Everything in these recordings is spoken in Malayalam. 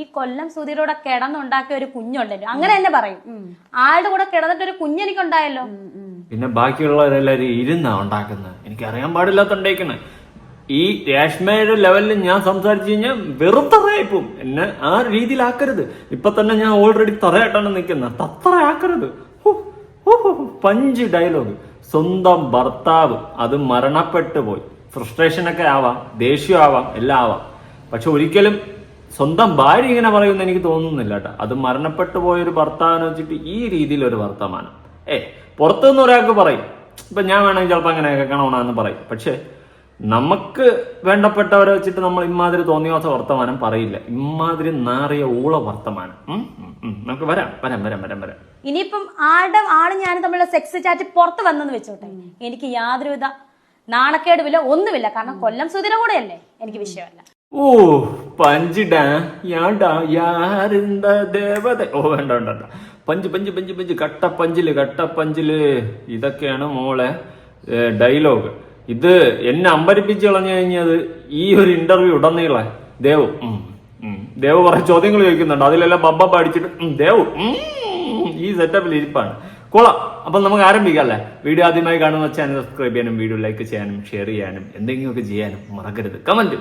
ഈ കൊല്ലം സുധീരോടെ കിടന്നുണ്ടാക്കിയ ഒരു കുഞ്ഞുണ്ടല്ലോ. അങ്ങനെ തന്നെ പറയും. ആളുടെ കൂടെ കിടന്നിട്ട് ഒരു കുഞ്ഞെനിക്കുണ്ടായല്ലോ പിന്നെ ബാക്കിയുള്ളവരെല്ലാരും ഇരുന്നാ ഉണ്ടാക്കുന്നത് എനിക്ക് അറിയാൻ പാടില്ലാത്തോണ്ടേക്കണേ ഈ രേഷ്മയുടെ ലെവലിൽ ഞാൻ സംസാരിച്ചു കഴിഞ്ഞാൽ വെറുതെ തറയായിപ്പോവും. എന്നെ ആ രീതിയിലാക്കരുത്. ഇപ്പൊ തന്നെ ഞാൻ ഓൾറെഡി തറയായിട്ടാണ് നിൽക്കുന്നത്. ഹു. പഞ്ച് ഡയലോഗ് സ്വന്തം ഭർത്താവ് അത് മരണപ്പെട്ടു പോയി. ഫ്രസ്ട്രേഷനൊക്കെ ആവാം ദേഷ്യം ആവാം എല്ലാം ആവാം. പക്ഷെ ഒരിക്കലും സ്വന്തം ഭാര്യ ഇങ്ങനെ പറയുമെന്ന് എനിക്ക് തോന്നുന്നില്ല കേട്ടോ അത് മരണപ്പെട്ടു പോയൊരു ഭർത്താവിനെ വെച്ചിട്ട് ഈ രീതിയിൽ ഒരു വർത്തമാനം. ഏ പുറത്തുനിന്ന് ഒരാൾക്ക് പറയും. ഇപ്പൊ ഞാൻ വേണമെങ്കിൽ ചിലപ്പോൾ അങ്ങനെ കേൾക്കണമെന്ന് പറയും. പക്ഷെ നമുക്ക് വേണ്ടപ്പെട്ടവരെ വെച്ചിട്ട് നമ്മൾ ഇമാതിരി തോന്നിയാത്ത വർത്തമാനം പറയില്ല. ഇമാതിരി നാറിയ ഊള വർത്തമാനം. നമുക്ക് വരാം വരാം വരാം വരാം വരാം. ഇനിയിപ്പം ആളുടെ ആൾ ഞാൻ തമ്മിലുള്ള സെക്സ് ചാറ്റ് പുറത്ത് വന്നെന്ന് വെച്ചോട്ടെ. എനിക്ക് യാതൊരുവിധ നാണക്കേടുമില്ല ഒന്നുമില്ല. കാരണം കൊല്ലം സുധീര കൂടെയല്ലേ? എനിക്ക് വിഷയമല്ല. ഓ പഞ്ചിടാ യാടാ യാരിന്ത ദേവത. ഓ വേണ്ട വേണ്ട വേണ്ട. പഞ്ച് പഞ്ച് പഞ്ച് പഞ്ച് കട്ട പഞ്ചിൽ കട്ട പഞ്ചിൽ ഇതൊക്കെയാണ് മോളെ ഡയലോഗ്. ഇത് എന്നെ അമ്പരിപ്പിച്ച് കളഞ്ഞു കഴിഞ്ഞത് ഈ ഒരു ഇന്റർവ്യൂ ഉടനീളെ. ദേവ്. ദേവ് കുറെ ചോദ്യങ്ങൾ ചോദിക്കുന്നുണ്ട്. അതിലെല്ലാം ബബ്ബ പഠിച്ചിട്ട് ഉം, ദേവ് ഈ സെറ്റപ്പിൽ ഇരിപ്പാണ്. കൊള്ളാം. അപ്പൊ നമുക്ക് ആരംഭിക്കാം അല്ലേ വീഡിയോ ആദ്യമായി കാണുന്ന ചാനൽ സബ്സ്ക്രൈബ് ചെയ്യാനും വീഡിയോ ലൈക്ക് ചെയ്യാനും ഷെയർ ചെയ്യാനും എന്തെങ്കിലുമൊക്കെ ചെയ്യാനും മറക്കരുത്. കമന്റ്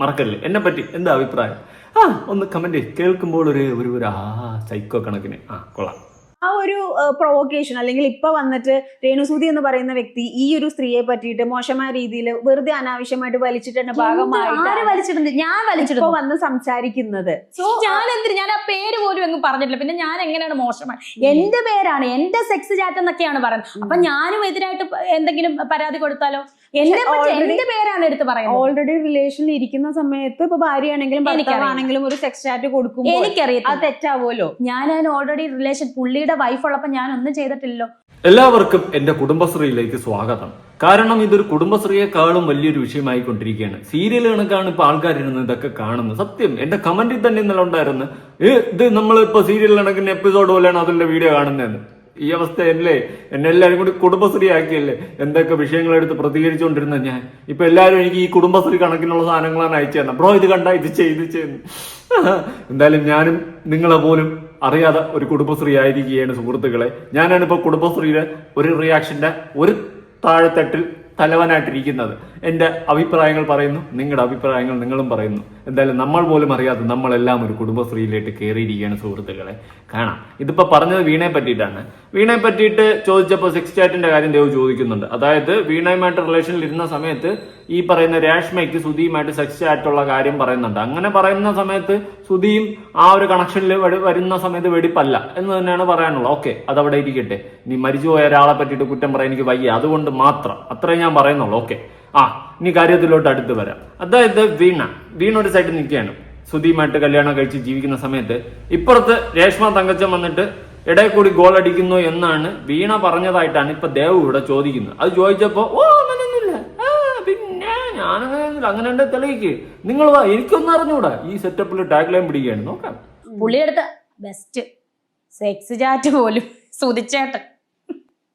മറക്കരുത്. എന്നെ പറ്റി എന്താ അഭിപ്രായം? ആ ഒന്ന് കമന്റ് കേൾക്കുമ്പോൾ ഒരു ഒരു ആ സൈക്കോ കണക്കിന്. ആ കൊള്ളാം. ആ ഒരു പ്രൊവോക്കേഷൻ അല്ലെങ്കിൽ ഇപ്പൊ വന്നിട്ട് രേണുസൂതി എന്ന് പറയുന്ന വ്യക്തി ഈ ഒരു സ്ത്രീയെ പറ്റിയിട്ട് മോശമായ രീതിയിൽ വെറുതെ അനാവശ്യമായിട്ട് വലിച്ചിട്ടുണ്ട് ഭാഗമായിട്ട് വലിച്ചിട്ടുണ്ട് ഞാൻ വലിച്ചിട്ട് വന്ന് സംസാരിക്കുന്നത്. ഞാൻ എന്തിന് ഞാൻ ആ പേര് പോലും അങ്ങ് പറഞ്ഞിട്ടില്ല. പിന്നെ ഞാൻ എങ്ങനെയാണ് മോശമായി എന്റെ പേരാണ്? എന്റെ സെക്സ് ചാറ്റ് എന്നൊക്കെയാണ് പറയുന്നത്. അപ്പൊ ഞാനും എതിരായിട്ട് എന്തെങ്കിലും പരാതി കൊടുത്താലോ? എന്റെ പേരാണ് എടുത്ത് പറയുന്നത്. ഓൾറെഡി റിലേഷനിൽ ഇരിക്കുന്ന സമയത്ത് ഇപ്പൊ ഭാര്യയാണെങ്കിലും ആണെങ്കിലും ഭർത്താവാണെങ്കിലും ഒരു സെക്സ് ചാറ്റ് കൊടുക്കും എനിക്കറിയാം അത് തെറ്റാവുമല്ലോ ഞാൻ അതിന് ഓൾറെഡി റിലേഷൻ പുള്ളിയുടെ വൈഫ് ഉള്ളപ്പോ ഞാൻ ഒന്നും ചെയ്തിട്ടില്ലല്ലോ. എല്ലാവർക്കും എന്റെ കുടുംബശ്രീയിലേക്ക് സ്വാഗതം. കാരണം ഇതൊരു കുടുംബശ്രീയെക്കാളും വലിയൊരു വിഷയമായി കൊണ്ടിരിക്കുകയാണ് സീരിയൽ കണക്കാണ് ഇപ്പൊ ആൾക്കാരിരുന്ന് ഇതൊക്കെ കാണുന്നത്. സത്യം എന്റെ കമന്റിൽ തന്നെ ഇന്നലെ ഉണ്ടായിരുന്നു ഇത് നമ്മൾ ഇപ്പൊ സീരിയൽ കണക്കിന് എപ്പിസോഡ് പോലെയാണ് അതിന്റെ വീഡിയോ കാണുന്നതെന്ന്. ഈ അവസ്ഥ അല്ലേ എന്നെ എല്ലാവരും കൂടി കുടുംബശ്രീ ആക്കിയല്ലേ എന്തൊക്കെ വിഷയങ്ങളെടുത്ത് പ്രതികരിച്ചുകൊണ്ടിരുന്ന ഞാൻ? ഇപ്പൊ എല്ലാവരും എനിക്ക് ഈ കുടുംബശ്രീ കണക്കിനുള്ള സാധനങ്ങളാണ് അയച്ചു തന്നെ ബ്രോ ഇത് കണ്ട ഇത് ചെയ്ത് ചെയ്യുന്നു എന്തായാലും ഞാനും നിങ്ങളെ പോലും അറിയാതെ ഒരു കുടുംബശ്രീ ആയിരിക്കുകയാണ് സുഹൃത്തുക്കളെ. ഞാനാണ് ഇപ്പൊ കുടുംബശ്രീയുടെ ഒരു റിയാക്ഷന്റെ ഒരു താഴെത്തട്ടിൽ തലവനായിട്ടിരിക്കുന്നത്. എന്റെ അഭിപ്രായങ്ങൾ പറയുന്നു നിങ്ങളുടെ അഭിപ്രായങ്ങൾ നിങ്ങളും പറയുന്നു. എന്തായാലും നമ്മൾ പോലും അറിയാതെ നമ്മളെല്ലാം ഒരു കുടുംബശ്രീയിലേക്ക് കയറിയിരിക്കുകയാണ് സുഹൃത്തുക്കളെ. കാണാം. ഇതിപ്പോൾ പറഞ്ഞത് വീണയെ പറ്റിയിട്ടാണ്. വീണയെ പറ്റിയിട്ട് ചോദിച്ചപ്പോൾ സെക്സ് ചാറ്റിന്റെ കാര്യം ദേവ് ചോദിക്കുന്നുണ്ട്. അതായത് വീണയുമായിട്ട് റിലേഷനിൽ ഇരുന്ന സമയത്ത് ഈ പറയുന്ന രാഷ്മയ്ക്ക് സുധിയുമായിട്ട് സെക്സ് ചാറ്റുള്ള കാര്യം പറയുന്നുണ്ട്. അങ്ങനെ പറയുന്ന സമയത്ത് സുധിയും ആ ഒരു കണക്ഷനിൽ വരുന്ന സമയത്ത് വെടിപ്പല്ല എന്ന് തന്നെയാണ് പറയാനുള്ളത്. ഓക്കെ അതവിടെ ഇരിക്കട്ടെ. ഇനി മരിച്ചുപോയ ഒരാളെ പറ്റിയിട്ട് കുറ്റം പറയാൻ എനിക്ക് വയ്യ. അതുകൊണ്ട് മാത്രം. അത്രേ ഞാൻ പറയുന്നുള്ളൂ. ഓക്കെ. ആ ഇനി കാര്യത്തിലോട്ട് അടുത്ത് വരാം. അതായത് വീണ. വീണ ഒരു സൈഡിൽ നിൽക്കുകയാണ്. സുധീമായിട്ട് കല്യാണം കഴിച്ച് ജീവിക്കുന്ന സമയത്ത് ഇപ്പുറത്ത് രേഷ്മ തങ്കച്ചൻ വന്നിട്ട് ഇടയിൽ കൂടി ഗോൾ അടിക്കുന്നു എന്നാണ് വീണ പറഞ്ഞതായിട്ടാണ് ഇപ്പൊ ദേവ് ഇവിടെ ചോദിക്കുന്നത്. അത് ചോദിച്ചപ്പോ ഓ അങ്ങനെയൊന്നുമില്ല. പിന്നെ ഞാനങ്ങനെ അങ്ങനെ ഉണ്ട് തെളിയിക്ക്. നിങ്ങൾ വാ എനിക്കൊന്നും അറിഞ്ഞൂടാ. ഈ സെറ്റപ്പിൽ ടാഗ് ലൈൻ പിടിക്കുകയാണ്. നോക്കാം. പുള്ളിയെടുത്ത ബെസ്റ്റ് സെക്സ് ചാറ്റ് പോലും സുതിച്ചേട്ടൻ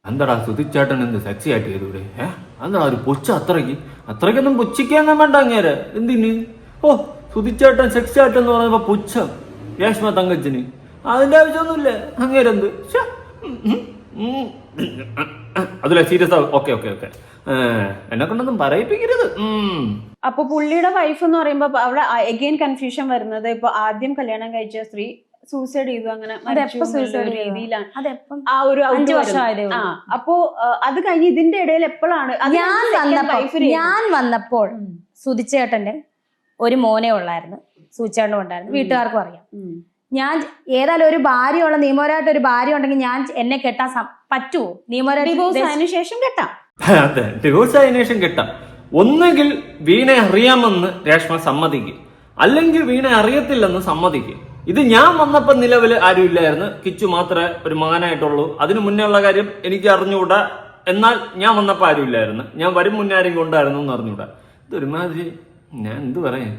എന്താടാ സുതിച്ചേട്ടൻ എന്ത് സെക്സി ആയിട്ട് ചെയ്തൂടെ? ഏഹ് എന്താ ഒരു പൊച്ച അത്രയ്ക്ക്? അത്രയ്ക്കൊന്നും പൊച്ചിക്കാൻ വേണ്ട അങ്ങേരെ. എന്തിന്? ഓ സുതിച്ചേട്ടൻ സെക്സ് ചേട്ടൻ എന്ന് പറയുമ്പോ പുച്ഛം. രേഷ്മ തങ്കച്ചന്. അതിന്റെ ആവശ്യമൊന്നുമില്ല. അങ്ങേരെന്ത്? ശ്ശെ. ഉം, ഉം, ഉം. അതിലെ സീരിയസ് ആ ഓക്കെ ഓക്കെ ഓക്കെ. എന്നെ കൊണ്ടൊന്നും പറയിപ്പിക്കരുത്. അപ്പൊ പുള്ളിയുടെ വൈഫ് എന്ന് പറയുമ്പോ അവിടെ അഗെയിൻ കൺഫ്യൂഷൻ വരുന്നത് ഇപ്പൊ ആദ്യം കല്യാണം കഴിച്ച സ്ത്രീ സൂസൈഡ് ചെയ്തു അങ്ങനെ? രീതിയിലാണ് അതെപ്പം? ആ ഒരു അഞ്ചു ഉള്ളൂ. അപ്പോ അത് കഴിഞ്ഞ് ഇതിന്റെ ഇടയിൽ എപ്പോഴാണ്? ഞാൻ വന്നപ്പോൾ ഞാൻ വന്നപ്പോൾ സുതിച്ചേട്ടന്റെ ഒരു മോനെ ഉള്ളായിരുന്നു. സൂചേട്ടനും ഉണ്ടായിരുന്നു വീട്ടുകാർക്കും അറിയാം. ഞാൻ ഏതായാലും ഒരു ഭാര്യയുള്ള നിയമപരമായിട്ട് ഒരു ഭാര്യ ഉണ്ടെങ്കിൽ ഞാൻ എന്നെ കെട്ടാൻ പറ്റുമോ നിയമപരമായിട്ട് ശേഷം കെട്ടാം. അതെ. ഡിവോഴ്സ് ആയതിനു ശേഷം കെട്ടാം. ഒന്നുകിൽ വീണെ അറിയാമെന്ന് രേഷ്മ സമ്മതിക്കും. അല്ലെങ്കിൽ വീണെ അറിയത്തില്ലെന്ന് സമ്മതിക്കും. ഇത് ഞാൻ വന്നപ്പോൾ നിലവിൽ ആരും ഇല്ലായിരുന്നു. കിച്ചു മാത്രമേ ഒരു മകനായിട്ടുള്ളൂ. അതിനു മുന്നേ ഉള്ള കാര്യം എനിക്ക് അറിഞ്ഞുകൂടാ. എന്നാൽ ഞാൻ വന്നപ്പോൾ ആരും ഇല്ലായിരുന്നു. ഞാൻ വരും മുന്നേ ആരെങ്കിലും ഉണ്ടായിരുന്നു എന്ന് അറിഞ്ഞുകൂടാ. ഇതൊരുമാതിരി ഞാൻ എന്ത് പറയാൻ?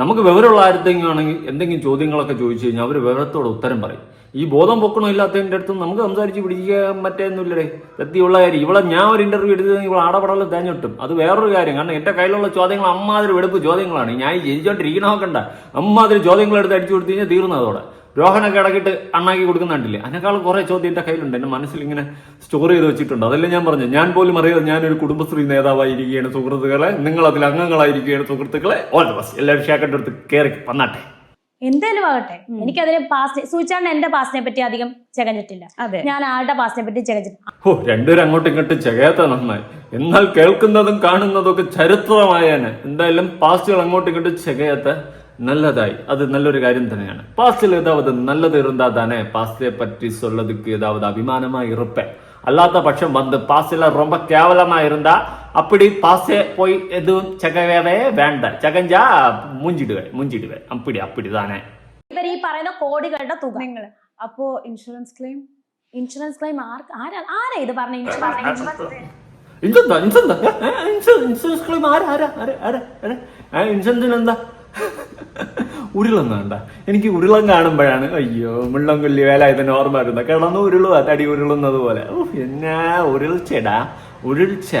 നമുക്ക് വിവരമുള്ള ആരത്തെങ്കിലും ആണെങ്കിൽ എന്തെങ്കിലും ചോദ്യങ്ങളൊക്കെ ചോദിച്ചു കഴിഞ്ഞാൽ അവർ വിവരത്തോടെ ഉത്തരം പറയും. ഈ ബോധം പൊക്കണോ ഇല്ലാത്തതിന്റെ അടുത്ത് നമുക്ക് സംസാരിച്ച് പിടിക്കാൻ പറ്റുന്നില്ലടേ സത്യമുള്ള കാര്യം. ഇവിടെ ഞാൻ ഒരു ഇന്റർവ്യൂ എടുത്തത് ഇവിടെ ആടപടൽ തേഞ്ഞിട്ടും അത് വേറൊരു കാര്യം. കാരണം എന്റെ കയ്യിലുള്ള ചോദ്യങ്ങൾ അമ്മാതിരി വെടുപ്പ് ചോദ്യങ്ങളാണ്. ഞാൻ നോക്കണ്ട. അമ്മാതിരി ചോദ്യങ്ങൾ എടുത്ത് അടിച്ചു കൊടുത്തു കഴിഞ്ഞാൽ തീർന്നു അതോടെ. രോഹനൊക്കെ ഇടക്കിട്ട് അണ്ണാക്കി കൊടുക്കുന്നുണ്ടില്ലേ അതിനേക്കാൾ കുറെ ചോദ്യം എന്റെ കയ്യിലുണ്ട്. എന്റെ മനസ്സിൽ ഇങ്ങനെ സ്റ്റോർ ചെയ്ത് വെച്ചിട്ടുണ്ട്. അതല്ലേ ഞാൻ പറഞ്ഞു ഞാൻ പോലും അറിയാതെ ഞാനൊരു കുടുംബശ്രീ നേതാവായിരിക്കുകയാണ് സുഹൃത്തുക്കളെ. നിങ്ങൾ അതിൽ അംഗങ്ങളായിരിക്കുകയാണ് സുഹൃത്തുക്കളെ. ഓൾ ദ ബസ് എല്ലാവരും ഷേക്കന്റെ അടുത്ത് കയറി വന്നാട്ടെ. എന്തായാലും ആകട്ടെ. എനിക്കതിന് പാസ്റ്റ് സൂചാണ്ട് എന്റെ പാസ്റ്റിനെ പറ്റി അധികം ചെകഞ്ഞിട്ടില്ല. ഞാൻ ആളുടെ പാസ്റ്റിനെ പറ്റി ചെകഞ്ഞിട്ടില്ല. ഓ രണ്ടുപേരും അങ്ങോട്ടും ഇങ്ങോട്ടും ചെകയാത്ത നന്നായി. എന്നാൽ കേൾക്കുന്നതും കാണുന്നതും ഒക്കെ ചരിത്രമായേനെ. എന്തായാലും പാസ്റ്റുകൾ അങ്ങോട്ടും ഇങ്ങോട്ടും ചെകയാത്ത. நல்லதாய் அது நல்ல ஒரு காரியம் தனியான பாஸ்டில் ஏதாவது நல்லது இருந்தா தானே பாஸ்டை பற்றி சொல்லதுக்கு ஏதாவது அபிமானமா இருப்பேன் அல்லாத பட்சம் வந்து பாஸ்டில் ரொம்ப கேவலமா இருந்தா அப்படி பாஸ்டே போய் எதுவும் செகவே வேண்டாம் செகஞ்சா மூஞ்சிடுவேன் மூஞ்சிடுவேன் அப்படி அப்படிதானே ഇവർ ഈ പറയുന്ന കോടികളുടെ തുക നിങ്ങൾ അപ്പോ ഇൻഷുറൻസ് ക്ലെയിം ഇൻഷുറൻസ് ക്ലെയിം ആർക്ക് ആരാ ആരാ ഇത് പറഞ്ഞ insurance insurance insurance insurance claim ആരാ ആരാ ആരാ ആരാ ആരാ ആ ഇൻഷുറൻസിന് എന്താ ഉരുളൊന്നും വേണ്ട. എനിക്ക് ഉരുളം കാണുമ്പോഴാണ് അയ്യോ മുള്ളം കൊല്ലി വേല ഇതിന് ഓർമ്മ വരുന്നത്. കിടന്ന് ഉരുളുക തടി ഉരുളുന്നത് പോലെ. എന്നാ ഉരുൾച്ചടാ ഉരുൾച്ച.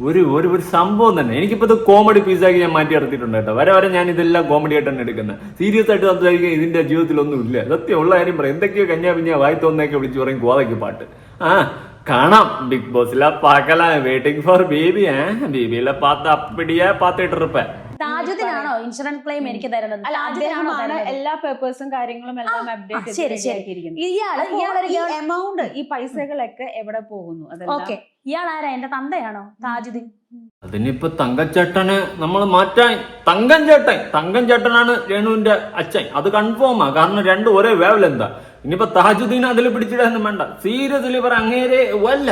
ഒരു ഒരു ഒരു സംഭവം തന്നെ. എനിക്കിപ്പോ ഇത് കോമഡി പീസാക്കി ഞാൻ മാറ്റി എടുത്തിട്ടുണ്ട് കേട്ടോ. വരെ വരെ ഞാൻ ഇതെല്ലാം കോമഡി ആയിട്ടാണ് എടുക്കുന്നത് സീരിയസ് ആയിട്ട് സംസാരിക്കാൻ ഇതിന്റെ ജീവിതത്തിലൊന്നും ഇല്ല. സത്യമുള്ള കാര്യം പറയാം. എന്തൊക്കെയോ കഞ്ഞാ പിന്നെ വായി തോന്നൊക്കെ വിളിച്ചു പറയും കോതയ്ക്ക് പാട്ട്. ആ കാണാം. ബിഗ് ബോസിലെ പാക്കല വെയിറ്റിംഗ് ഫോർ ബേബി ഏ? ബേബിയിലെ പാത്ത അപ്പടിയാ പാത്തിട്ട് ഇരുപ്പ താജുദ്ദീനാണോ ഇൻഷുറൻസ് ക്ലെയിം എനിക്ക് തരുന്നത്? അദ്ദേഹമാണ് എല്ലാ പേപ്പേഴ്സും കാര്യങ്ങളും എല്ലാം അപ്ഡേറ്റ് ശരി ശരി. ഇയാൾ ഈ girl- എമൗണ്ട് ഈ പൈസകളൊക്കെ എവിടെ പോകുന്നു? അതെല്ലാം ഓക്കെ. ഇയാൾ ആരാ? എന്റെ തന്തയാണോ? താജുദ്ദീൻ. അതിനിപ്പോ തങ്കച്ചേട്ടന് നമ്മൾ മാറ്റാൻ തങ്കം ചേട്ടൻ. തങ്കം ചേട്ടനാണ് രേണുവിന്റെ അച്ഛൻ. അത് കൺഫേമാ കാരണം രണ്ടും ഒരേ വേവലെന്താ ഇനിയിപ്പോ താജുദ്ദീൻ അതിൽ പിടിച്ചിടാനൊന്നും വേണ്ട. സീരിയസ്ലി പറ അങ്ങേരെ വല്ല.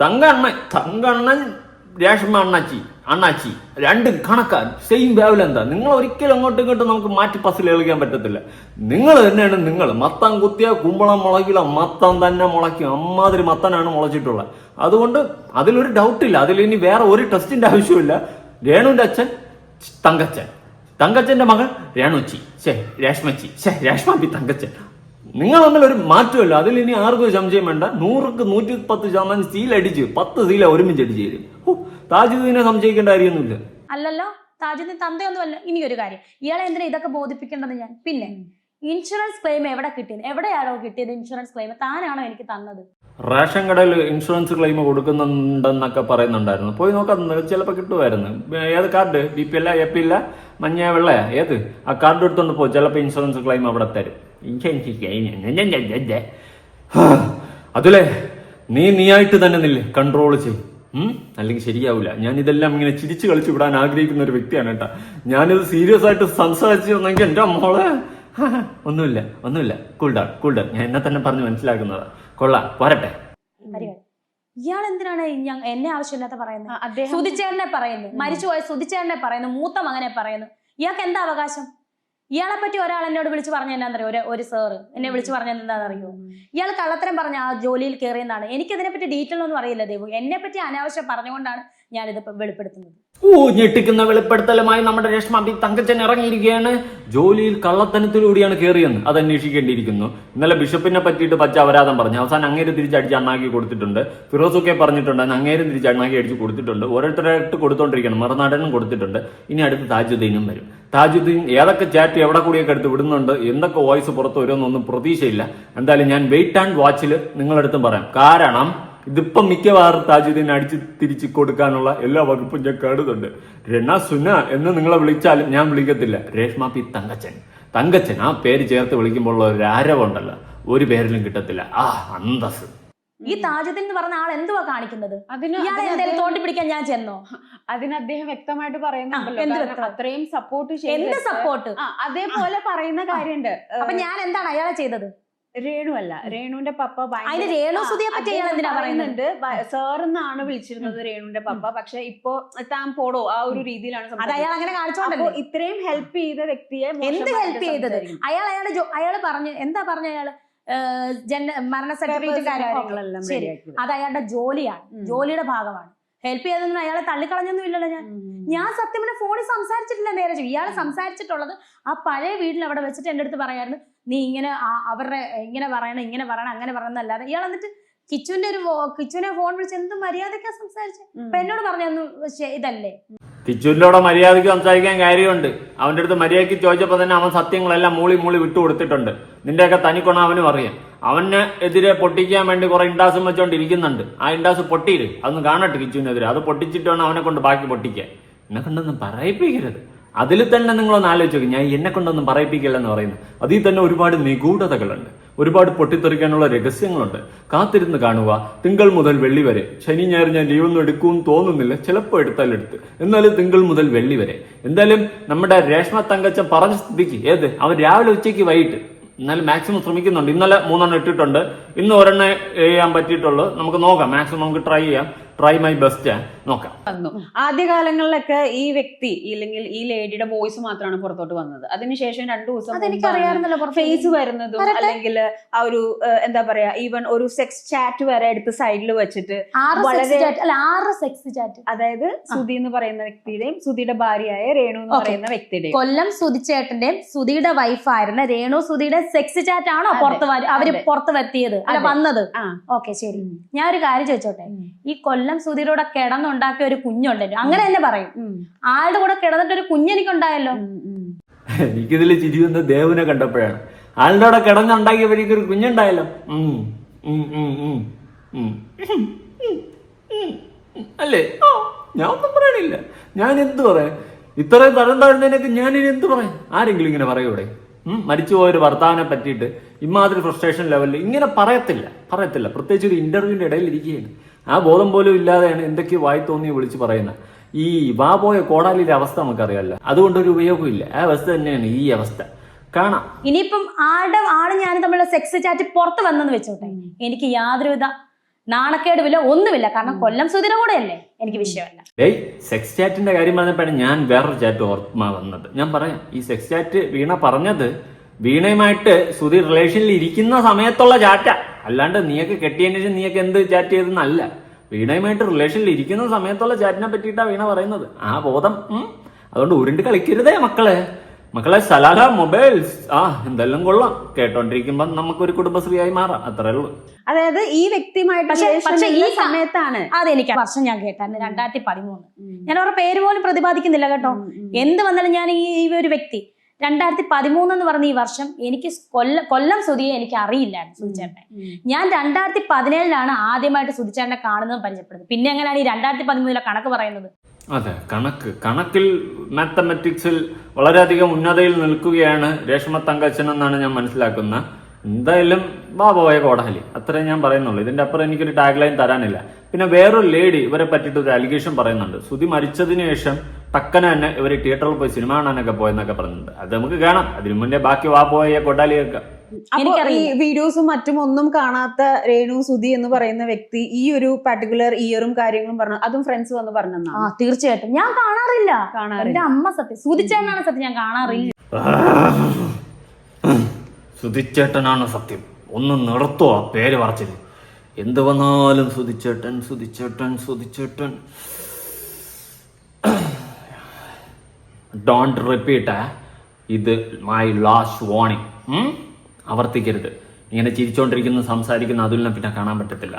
തങ്കണ്ണൻ തങ്കണ്ണൻ രേഷ്മ അണ്ണാച്ചി അണ്ണാച്ചി രണ്ട് കണക്കാൻ സെയിം വേവലെന്താ നിങ്ങൾ ഒരിക്കലും അങ്ങോട്ടും ഇങ്ങോട്ടും നമുക്ക് മാറ്റി പസിൽ കളിക്കാൻ പറ്റത്തില്ല. നിങ്ങൾ തന്നെയാണ് നിങ്ങൾ. മത്തം കുത്തിയ കുമ്പളം മുളകില്ല മത്തം തന്നെ മുളയ്ക്കും. അമ്മാതിരി മത്തനാണ് മുളച്ചിട്ടുള്ളത്. അതുകൊണ്ട് അതിലൊരു ഡൗട്ടില്ല അതിൽ ഇനി വേറെ ഒരു ടെസ്റ്റിന്റെ ആവശ്യമില്ല രേണുവിന്റെ അച്ഛൻ തങ്കച്ചൻ. തങ്കച്ചന്റെ മകൾ രേണുച്ചി. ശേ രേഷ്മച്ചി. ശേ രേഷ്മാപ്പി തങ്കച്ചൻ. നിങ്ങൾ തമ്മിൽ ഒരു മാറ്റമില്ല. അതിൽ ഇനി ആർക്കും സംശയം വേണ്ട. നൂറുക്ക് നൂറ്റി പത്ത് ശതമാനം സീൽ അടിച്ച് പത്ത് സീല ഒരുമിച്ച് അടിച്ച് തരും. ഓ താജുദ്ദീനെ സംശയിക്കേണ്ട കാര്യമൊന്നുമില്ല. അല്ലല്ലോ താജുദ്ദീൻ തന്തയൊന്നും അല്ല ഇനി ഒരു കാര്യം. ഇയാളെ എന്തിനാ ഇതൊക്കെ ബോധിപ്പിക്കേണ്ടത് ഞാൻ? പിന്നെ ഇൻഷുറൻസ് ക്ലെയിം എവിടെ കിട്ടിയത്? എവിടെയാണോ കിട്ടിയത് ഇൻഷുറൻസ് ക്ലെയിം താനാണോ എനിക്ക് തന്നത്? റേഷൻ കടയിൽ ഇൻഷുറൻസ് ക്ലെയിം കൊടുക്കുന്നുണ്ടെന്നൊക്കെ പറയുന്നുണ്ടായിരുന്നു. പോയി നോക്കാം ചിലപ്പോൾ കിട്ടുമായിരുന്നു. ഏത് കാർഡ്? ബി പി അല്ല എ പി ഇല്ല മഞ്ഞ വെള്ളയാ ഏത്? ആ കാർഡ് എടുത്തോണ്ട് പോ ചിലപ്പോൾ ഇൻഷുറൻസ് ക്ലെയിം അവിടെ തരും. അതിലെ നീ നീയായിട്ട് തന്നെ നില്ലേ. കൺട്രോൾ ചെയ്യും. ഉം? അല്ലെങ്കിൽ ശരിയാവില്ല ഞാൻ ഇതെല്ലാം ഇങ്ങനെ ചിരിച്ചു കളിച്ചു വിടാൻ ആഗ്രഹിക്കുന്ന ഒരു വ്യക്തിയാണ് കേട്ടാ. ഞാനിത് സീരിയസ് ആയിട്ട് സംസാരിച്ചു വന്നെങ്കിൽ എന്റെ മോളെ ഒന്നുമില്ല ഒന്നുമില്ല. കൂൾ ഡൗൺ കൂൾ ഡൗൺ ഞാൻ എന്നെ തന്നെ പറഞ്ഞ് മനസ്സിലാക്കുന്നതാ. കൊള്ളാം. പോരട്ടെ ഇയാൾ എന്തിനാണ് എന്നെ ആവശ്യമില്ലാത്ത പറയുന്നത്? സുതിച്ചേട്ടനെ പറയുന്നു. മരിച്ചുപോയ സുതിച്ചേട്ടനെ പറയുന്നു. മൂത്ത മകനെ പറയുന്നു. ഇയാൾക്ക് എന്താ അവകാശം? ഇയാളെ പറ്റി ഒരാൾ എന്നോട് വിളിച്ച് പറഞ്ഞ എന്നാന്നറിയോ ഒരു ഒരു സാറ് എന്നെ വിളിച്ച് പറഞ്ഞത് എന്താണെന്നറിയോ? ഇയാൾ കള്ളത്തരം പറഞ്ഞ ആ ജോലിയിൽ കയറിയെന്നാണ് എനിക്കതിനെപ്പറ്റി ഡീറ്റെയിൽ ഒന്നും അറിയില്ല ദേവു. എന്നെ പറ്റി അനാവശ്യം പറഞ്ഞുകൊണ്ടാണ് ഞാനിത് വെളിപ്പെടുത്തുന്നത്. ഓ ഞെട്ടിക്കുന്ന വെളിപ്പെടുത്തലുമായി നമ്മുടെ രേഷ്മ ബി തങ്കച്ചൻ ഇറങ്ങിയിരിക്കുകയാണ്. ജോലിയിൽ കള്ളത്തനത്തിലൂടെയാണ് കയറിയെന്ന് അത് അന്വേഷിക്കേണ്ടിയിരിക്കുന്നു ഇന്നലെ ബിഷപ്പിനെ പറ്റിയിട്ട് പച്ച അപരാധം പറഞ്ഞു. അവസാനം അങ്ങേര് തിരിച്ച് അടിച്ച് അണ്ണാക്കി കൊടുത്തിട്ടുണ്ട്. ഫിറോസൊക്കെ പറഞ്ഞിട്ടുണ്ട് അങ്ങേരും തിരിച്ച് അണ്ണാക്കി അടിച്ച് കൊടുത്തിട്ടുണ്ട്. ഓരോരുത്തരായിട്ട് കൊടുത്തോണ്ടിരിക്കണം. മറുനാടനും കൊടുത്തിട്ടുണ്ട്. ഇനി അടുത്ത് താജുദ്ദീനും വരും. താജുദ്ദീൻ ഏതൊക്കെ ചാറ്റ് എവിടെ കൂടിയൊക്കെ എടുത്ത് വിടുന്നുണ്ട്? എന്തൊക്കെ വോയിസ് പുറത്ത് വരുമെന്നൊന്നും പ്രതീക്ഷയില്ല. എന്തായാലും ഞാൻ വെയിറ്റ് ആൻഡ് വാച്ചിൽ നിങ്ങളെടുത്തും പറയാം. കാരണം ഇതിപ്പം മിക്കവാറും താജുദ്ദീൻ അടിച്ച് തിരിച്ചു കൊടുക്കാനുള്ള എല്ലാ വകുപ്പും ഞാൻ കേടുന്നുണ്ട്. രണ സുന എന്ന് നിങ്ങളെ വിളിച്ചാലും ഞാൻ വിളിക്കത്തില്ല. രേഷ്മ പി തങ്കച്ചൻ. തങ്കച്ചൻ ആ പേര് ചേർത്ത് വിളിക്കുമ്പോൾ ഒരു ആരവുണ്ടല്ലോ. ഒരു പേരിലും കിട്ടത്തില്ല. ആ അന്തസ്. ഈ താജുദ്ദീൻ എന്ന് പറഞ്ഞ ആൾ എന്തുവാ കാണിക്കുന്നത്? അതിന് ഇയാളെ തോണ്ടി പിടിക്കാൻ ഞാൻ ചെന്നോ? അതിന് അദ്ദേഹം വ്യക്തമായിട്ട് ആ, പറയുന്നുണ്ടല്ലോ കാരണം വ്യക്തം? അത്രയും സപ്പോർട്ട് എന്ത് ചെയ്ത് അതേപോലെ പറയുന്ന കാര്യമുണ്ട്. അപ്പൊ ഞാൻ എന്താണ് അയാളെ ചെയ്തത്? രേണു അല്ല. രേണുവിന്റെ പപ്പ പറയുന്നുണ്ട്. സാർ എന്നാണ് വിളിച്ചിരുന്നത് രേണുവിന്റെ പപ്പ. പക്ഷെ ഇപ്പൊ താൻ പോടോ ആ ഒരു രീതിയിലാണ്. അയാൾ അങ്ങനെ അപ്പോ ഇത്രയും ഹെൽപ്പ് ചെയ്ത വ്യക്തിയെ എന്ത് ഹെൽപ്പ് ചെയ്തത്. അയാൾ അയാളുടെ അയാൾ അയാൾ പറഞ്ഞു എന്താ പറഞ്ഞ അയാൾ? ജന മരണ സർട്ടിഫിക്കറ്റ് കാര്യങ്ങളെല്ലാം ശരി. അത് അയാളുടെ ജോലിയാണ്. ജോലിയുടെ ഭാഗമാണ്. ഹെൽപ്പ് ചെയ്തൊന്നും അയാളെ തള്ളിക്കളഞ്ഞൊന്നും ഇല്ലല്ലോ ഞാൻ. ഞാൻ സത്യം പറഞ്ഞ ഫോണിൽ സംസാരിച്ചിട്ടില്ല നേരെ. ഇയാൾ സംസാരിച്ചിട്ടുള്ളത് ആ പഴയ വീട്ടിൽ അവിടെ വെച്ചിട്ട് എന്റെ അടുത്ത് പറയായിരുന്നു. നീ ഇങ്ങനെ അവരുടെ ഇങ്ങനെ പറയണം ഇങ്ങനെ പറയണം അങ്ങനെ പറയണം എന്നല്ലാതെ ഇയാൾ എന്നിട്ട് കിച്ചുവിന്റെ ഒരു കിച്ചുവിനെ ഫോൺ വിളിച്ച് എന്ത് മര്യാദക്കാ സംസാരിച്ചേ? അപ്പൊ എന്നോട് പറഞ്ഞു ഇതല്ലേ? കിച്ചുവിനോട് മര്യാദയ്ക്ക് സംസാരിക്കാൻ കാര്യമുണ്ട്. അവന്റെ അടുത്ത് മര്യാദയ്ക്ക് ചോദിച്ചപ്പോൾ തന്നെ അവൻ സത്യങ്ങളെല്ലാം മൂളി മൂളി വിട്ടു കൊടുത്തിട്ടുണ്ട്. നിന്റെയൊക്കെ തനിക്കൊണ അവനും അറിയാം. അവന് എതിരെ പൊട്ടിക്കാൻ വേണ്ടി കുറെ ഇൻഡാസും വെച്ചോണ്ടിരിക്കുന്നുണ്ട്. ആ ഇണ്ടാസ് പൊട്ടിയിര് അതൊന്ന് കാണട്ടെ കിച്ചുവിനെതിരെ. അത് പൊട്ടിച്ചിട്ട് വേണം അവനെ കൊണ്ട് ബാക്കി പൊട്ടിക്കാൻ. എന്നെ കൊണ്ടൊന്നും പറയിപ്പിക്കരുത്. അതിൽ തന്നെ നിങ്ങളൊന്ന് ആലോചിച്ച് നോക്ക്. ഞാൻ എന്നെ കൊണ്ടൊന്നും പറയിപ്പിക്കില്ല എന്ന് പറയുന്നു. അതിൽ തന്നെ ഒരുപാട് നിഗൂഢതകളുണ്ട്. ഒരുപാട് പൊട്ടിത്തെറിക്കാനുള്ള രഹസ്യങ്ങളുണ്ട്. കാത്തിരുന്ന് കാണുക. തിങ്കൾ മുതൽ വെള്ളി വരെ. ശനി ഞായർ ഞാൻ ലീവൊന്നും എടുക്കുമെന്ന് തോന്നുന്നില്ല. ചിലപ്പോൾ എടുത്താൽ എടുത്ത്. എന്നാലും തിങ്കൾ മുതൽ വെള്ളി വരെ. എന്തായാലും നമ്മുടെ രേഷ്മ തങ്കച്ച പറഞ്ഞ സ്ഥിതിക്ക് ഏത്? അവൻ രാവിലെ ഉച്ചയ്ക്ക് വൈകിട്ട്. എന്നാലും മാക്സിമം ശ്രമിക്കുന്നുണ്ട്. ഇന്നലെ മൂന്നെണ്ണം ഇട്ടിട്ടുണ്ട്. ഇന്ന് ഒരെണ്ണം ചെയ്യാൻ പറ്റിയിട്ടുള്ളൂ. നമുക്ക് നോക്കാം. മാക്സിമം നമുക്ക് ട്രൈ ചെയ്യാം. ട്രൈ മൈ ബെസ്റ്റ് നോക്കാം. വന്നു. ആദ്യകാലങ്ങളിലൊക്കെ ഈ വ്യക്തി ഇല്ലെങ്കിൽ ഈ ലേഡിയുടെ വോയിസ് മാത്രമാണ് പുറത്തോട്ട് വന്നത്. അതിനുശേഷം രണ്ടു ദിവസം ഫേസ് വരുന്നതും അല്ലെങ്കിൽ ആ ഒരു എന്താ പറയാ ഈവൻ ഒരു സെക്സ് ചാറ്റ് വരെ എടുത്ത് സൈഡിൽ വെച്ചിട്ട് ആറ് സെക്സ് വളരെ- ചാറ്റ് അല്ല ആറ് സെക്സ് ചാറ്റ്. അതായത് സുധി എന്ന് പറയുന്ന വ്യക്തിയുടെയും സുധിയുടെ ഭാര്യയായ രേണു എന്ന് പറയുന്ന വ്യക്തിയുടെയും. കൊല്ലം സുധിച്ചേട്ടന്റെയും സുധിയുടെ വൈഫായിരുന്ന രേണു സുധിയുടെ സെക്സ് ചാറ്റ് ആണോ പുറത്ത് വര- അവർ. പുറത്ത് വരുത്തിയത് അല്ല വന്നത്? ആ. ഓക്കെ ശരി. ഞാൻ ഒരു കാര്യം ചോദിച്ചോട്ടെ? ഈ കൊല്ലം സുധിയുടെ കിടന്നുണ്ടാക്കിയ ഒരു കുഞ്ഞുണ്ടല്ലോ അങ്ങനെ തന്നെ പറയും. ആളുടെ കൂടെ കിടന്നിട്ട് ഒരു കുഞ്ഞെനിക്കുണ്ടായല്ലോ. എനിക്കിതിൽ ചിരി വന്ന് ദേവനെ കണ്ടപ്പോഴാണ്. ആളുടെ അവിടെ കിടന്നുണ്ടാക്കിയപ്പോഴേക്കും ഒരു കുഞ്ഞുണ്ടായല്ലോ. അല്ലേ? ഞാൻ ഒന്നും പറയണില്ല. ഞാൻ എന്ത് പറയാ? ഇത്രയും തരം താഴ്ന്നതിനൊക്കെ ഞാൻ ഇനി എന്ത് പറയാം? ആരെങ്കിലും ഇങ്ങനെ പറയൂടെ മരിച്ചുപോയ മരിച്ചുപോയൊരു ഭർത്താവിനെ പറ്റിയിട്ട് ഇമാതിരി ഫ്രസ്ട്രേഷൻ ലെവലിൽ ഇങ്ങനെ പറയത്തില്ല. പറയത്തില്ല. പ്രത്യേകിച്ച് ഒരു ഇന്റർവ്യൂവിന്റെ ഇടയിൽ ഇരിക്കുകയാണ്. ആ ബോധം പോലും ഇല്ലാതെയാണ് എന്തൊക്കെയോ വായി തോന്നി വിളിച്ച് പറയുന്നത്. ഈ വാ പോയ കോടാലിയുടെ അവസ്ഥ നമുക്കറിയാമല്ലോ അതുകൊണ്ടൊരു ഉപയോഗമില്ല ആ അവസ്ഥ തന്നെയാണ് ഈ അവസ്ഥ. കാണാം. ഇനിയിപ്പം ആളുടെ ആൾ ഞാൻ തമ്മിലുള്ള സെക്സ് ചാറ്റ് പുറത്ത് വന്നെന്ന് വെച്ചോട്ടെ. എനിക്ക് യാതൊരുവിധ നാണക്കേടുമില്ല ഒന്നുമില്ല. കാരണം കൊല്ലം സുധിയുടെ കൂടെയല്ലേ? എനിക്ക് വിഷയമല്ല. ഡേയ് സെക്സ് ചാറ്റിന്റെ കാര്യം പറഞ്ഞപ്പോഴാണ് ഞാൻ വേറൊരു ചാറ്റ് ഓർമ്മ വന്നത്. ഞാൻ പറയാം ഈ സെക്സ് ചാറ്റ് വീണ പറഞ്ഞത് വീണയുമായിട്ട് സുധീർ റിലേഷനിൽ ഇരിക്കുന്ന സമയത്തുള്ള ചാറ്റാ അല്ലാണ്ട് നീയൊക്കെ കെട്ടിയതിന് ശേഷം നീയൊക്കെ എന്ത് ചാറ്റ് ചെയ്തെന്നല്ല വീണയുമായിട്ട് റിലേഷനിൽ ഇരിക്കുന്ന സമയത്തുള്ള ചാറ്റിനെ പറ്റിയിട്ടാ വീണ പറയുന്നത്. ആ ബോധം അതുകൊണ്ട് ഉരുണ്ട് കളിക്കരുതേ മക്കളെ. മക്കളെ സലാല മൊബൈൽസ്. ആ എന്തെല്ലാം കൊള്ളാം. കേട്ടോണ്ടിരിക്കുമ്പോ നമുക്കൊരു കുടുംബശ്രീയായി മാറാം. അത്രേ ഉള്ളൂ. അതായത് ഈ വ്യക്തിയുമായിട്ട് പക്ഷേ- ഈ സമയത്താണ് അതെനിക്ക് വർഷം ഞാൻ കേട്ടായിരുന്നു രണ്ടായിരത്തി പതിമൂന്ന്. ഞാൻ അവരുടെ പേര് പോലും പ്രതിപാദിക്കുന്നില്ല കേട്ടോ. എന്ത് വന്നാലും ഞാൻ ഈ ഒരു വ്യക്തി രണ്ടായിരത്തി പതിമൂന്ന് എന്ന് പറഞ്ഞ ഈ വർഷം എനിക്ക് കൊല്ല കൊല്ലം സുധിയെ എനിക്ക് അറിയില്ലായിരുന്നു സുധിച്ചേട്ടനെ. ഞാൻ രണ്ടായിരത്തി പതിനേഴിലാണ് ആദ്യമായിട്ട് സുധിച്ചേട്ടനെ കാണുന്നതും പരിചയപ്പെടുന്നത്. പിന്നെ എങ്ങനെയാണ് ഈ രണ്ടായിരത്തി പതിമൂന്നിലെ കണക്ക് പറയുന്നത്? അതെ കണക്ക്. കണക്കിൽ മാത്തമെറ്റിക്സിൽ വളരെയധികം ഉന്നതയിൽ നിൽക്കുകയാണ് രേഷ്മ തങ്കച്ചൻ എന്നാണ് ഞാൻ മനസ്സിലാക്കുന്നത് എന്തായാലും ബാബോയ കോടഹലി. അത്രേ ഞാൻ പറയുന്നുള്ളൂ. ഇതിന്റെ അപ്പുറം എനിക്കൊരു ടാഗ് ലൈൻ തരാനില്ല. പിന്നെ വേറൊരു ലേഡി ഇവരെ പറ്റിയിട്ട് ഒരു അലിഗേഷൻ പറയുന്നുണ്ട്. സുതി മരിച്ചതിന് ശേഷം ടക്കന തന്നെ ഇവർ തിയേറ്ററിൽ പോയി സിനിമ കാണാനൊക്കെ പോയെന്നൊക്കെ പറഞ്ഞിട്ടുണ്ട്. അത് നമുക്ക് കാണാം. അതിനു മുന്നേ ബാക്കി വാ പോയ അപ്പൊ ഈ. വീഡിയോസും മറ്റും ഒന്നും കാണാത്ത രേണു സുധി എന്ന് പറയുന്ന വ്യക്തി ഈ ഒരു പർട്ടിക്കുലർ ഇയറും കാര്യങ്ങളും പറഞ്ഞു. അതും ഫ്രണ്ട്സ് വന്ന് ആ തീർച്ചയായിട്ടും. ഞാൻ കാണാറില്ല. കാണാറില്ല. അമ്മ സത്യം. സുധിച്ചേട്ടനാണ് സത്യം. ഞാൻ കാണാറില്ല. സുധിച്ചേട്ടനാണ് സത്യം. ഒന്ന് നിർത്തോ ആ പേര് പറച്ചത് എന്ത് വന്നാലും സുധിച്ചേട്ടൻ സുധിച്ചേട്ടൻ സുധിച്ചേട്ടൻ ഡോണ്ട് റിപ്പീറ്റ് ഇത് മൈ ലാസ്റ്റ് വാണിംഗ് ആവർത്തിക്കരുത്. ഇങ്ങനെ ചിരിച്ചോണ്ടിരിക്കുന്ന സംസാരിക്കുന്ന അതുലിനെ പിന്നെ കാണാൻ പറ്റത്തില്ല.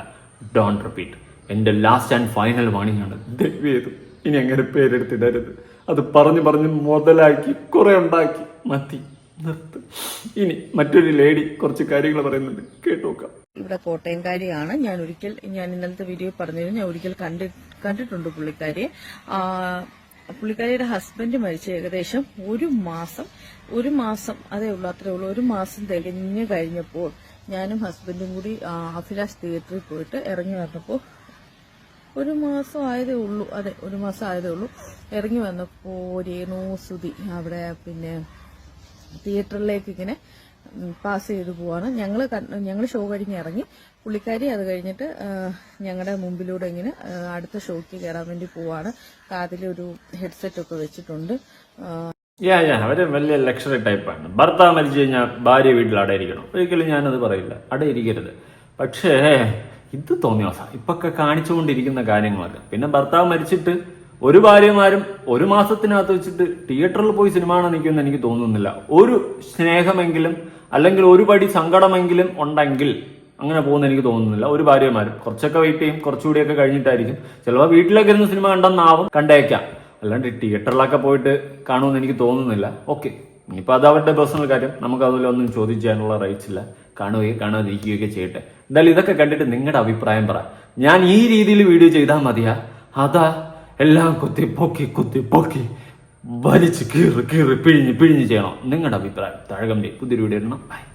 ഡോണ്ട് റിപ്പീറ്റ് എന്റെ ലാസ്റ്റ് ആൻഡ് ഫൈനൽ വാണിംഗ് ആണ്. ഇനി അങ്ങനെ പേരെടുത്തിടരുത്. അത് പറഞ്ഞു പറഞ്ഞ് മുതലാക്കി കുറെ ഉണ്ടാക്കി മതി ഇനി മറ്റൊരു ലേഡി കുറച്ച് കാര്യങ്ങൾ പറയുന്നുണ്ട്. കേട്ടു നോക്കാം ഇവിടെ കോട്ടയംകാരിയാണ്. ഞാൻ ഒരിക്കൽ ഞാൻ ഇന്നലത്തെ വീഡിയോ പറഞ്ഞിരുന്നു. ഞാൻ ഒരിക്കൽ കണ്ടി കണ്ടിട്ടുണ്ട് പുള്ളിക്കാരിയെ. പുള്ളിക്കാരിയുടെ ഹസ്ബൻഡ് മരിച്ച ഏകദേശം ഒരു മാസം ഒരു മാസം അതേ ഉള്ളൂ അത്രേ ഉള്ളൂ. ഒരു മാസം തികഞ്ഞു കഴിഞ്ഞപ്പോൾ ഞാനും ഹസ്ബൻഡും കൂടി അഭിലാഷ് തിയേറ്ററിൽ പോയിട്ട് ഇറങ്ങി വന്നപ്പോൾ ഒരു മാസം ആയതേ ഉള്ളൂ. അതെ ഒരു മാസം ആയതേ ഉള്ളൂ. ഇറങ്ങി വന്നപ്പോൾ രേണു സുതി അവിടെ പിന്നെ തിയേറ്ററിലേക്ക് ഇങ്ങനെ പാസ് ചെയ്തു പോവാണ്. ഞങ്ങൾ ഞങ്ങൾ ഷോ കഴിഞ്ഞ് ഇറങ്ങി. പുള്ളിക്കാരി അത് കഴിഞ്ഞിട്ട് ഞങ്ങളുടെ മുമ്പിലൂടെ ഇങ്ങനെ അടുത്ത ഷോയ്ക്ക് കയറാൻ വേണ്ടി പോവാണ്. കാതിലൊരു ഹെഡ്സെറ്റ് ഒക്കെ വെച്ചിട്ടുണ്ട്. യാ അവർ വലിയ ലക്ഷറി ടൈപ്പാണ് ഭർത്താവ് മരിച്ചു കഴിഞ്ഞാൽ ഭാര്യ വീട്ടിൽ അടയിരിക്കണം ഒരിക്കലും ഞാനത് പറയില്ല. അടയിരിക്കരുത് പക്ഷേ ഇത് തോന്നിയ അവസ്ഥ. ഇപ്പൊക്കെ കാണിച്ചുകൊണ്ടിരിക്കുന്ന കാര്യങ്ങളൊക്കെ. പിന്നെ ഭർത്താവ് മരിച്ചിട്ട് ഒരു ഭാര്യമാരും ഒരു മാസത്തിനകത്ത് വെച്ചിട്ട് തിയേറ്ററിൽ പോയി സിനിമ കാണാൻ നിൽക്കുമെന്ന് എനിക്ക് തോന്നുന്നില്ല. ഒരു സ്നേഹമെങ്കിലും അല്ലെങ്കിൽ ഒരു പടി സങ്കടമെങ്കിലും ഉണ്ടെങ്കിൽ അങ്ങനെ പോകുന്ന എനിക്ക് തോന്നുന്നില്ല. ഒരു ഭാര്യമാരും. കുറച്ചൊക്കെ വെയിറ്റ് ചെയ്യും കുറച്ചുകൂടിയൊക്കെ കഴിഞ്ഞിട്ടായിരിക്കും. ചിലപ്പോൾ വീട്ടിലൊക്കെ ഇരുന്ന് സിനിമ കണ്ടെന്നാവും കണ്ടേക്കാം. അല്ലാണ്ട് തിയേറ്ററിലൊക്കെ പോയിട്ട് കാണുമെന്ന് എനിക്ക് തോന്നുന്നില്ല. ഓക്കെ ഇനിയിപ്പോൾ അത് അവരുടെ പേഴ്സണൽ കാര്യം. നമുക്ക് അതിലൊന്നും ചോദിക്കാനുള്ള റൈറ്റ്സ് ഇല്ല. കാണുകയും കാണാതിരിക്കുകയൊക്കെ ചെയ്യട്ടെ. എന്തായാലും ഇതൊക്കെ കണ്ടിട്ട് നിങ്ങളുടെ അഭിപ്രായം പറ. ഞാൻ ഈ രീതിയിൽ വീഡിയോ ചെയ്താൽ മതിയാ. അതാ എല്ലാം കുത്തി പൊക്കി കുത്തി പൊക്കി വലിച്ച് കീറി കീറി പിഴിഞ്ഞ് പിഴിഞ്ഞ് ചെയ്യണം. നിങ്ങളുടെ അഭിപ്രായം. താഴെ കമ്പി പുതിയൊരു വീഡിയോ ഇടണം.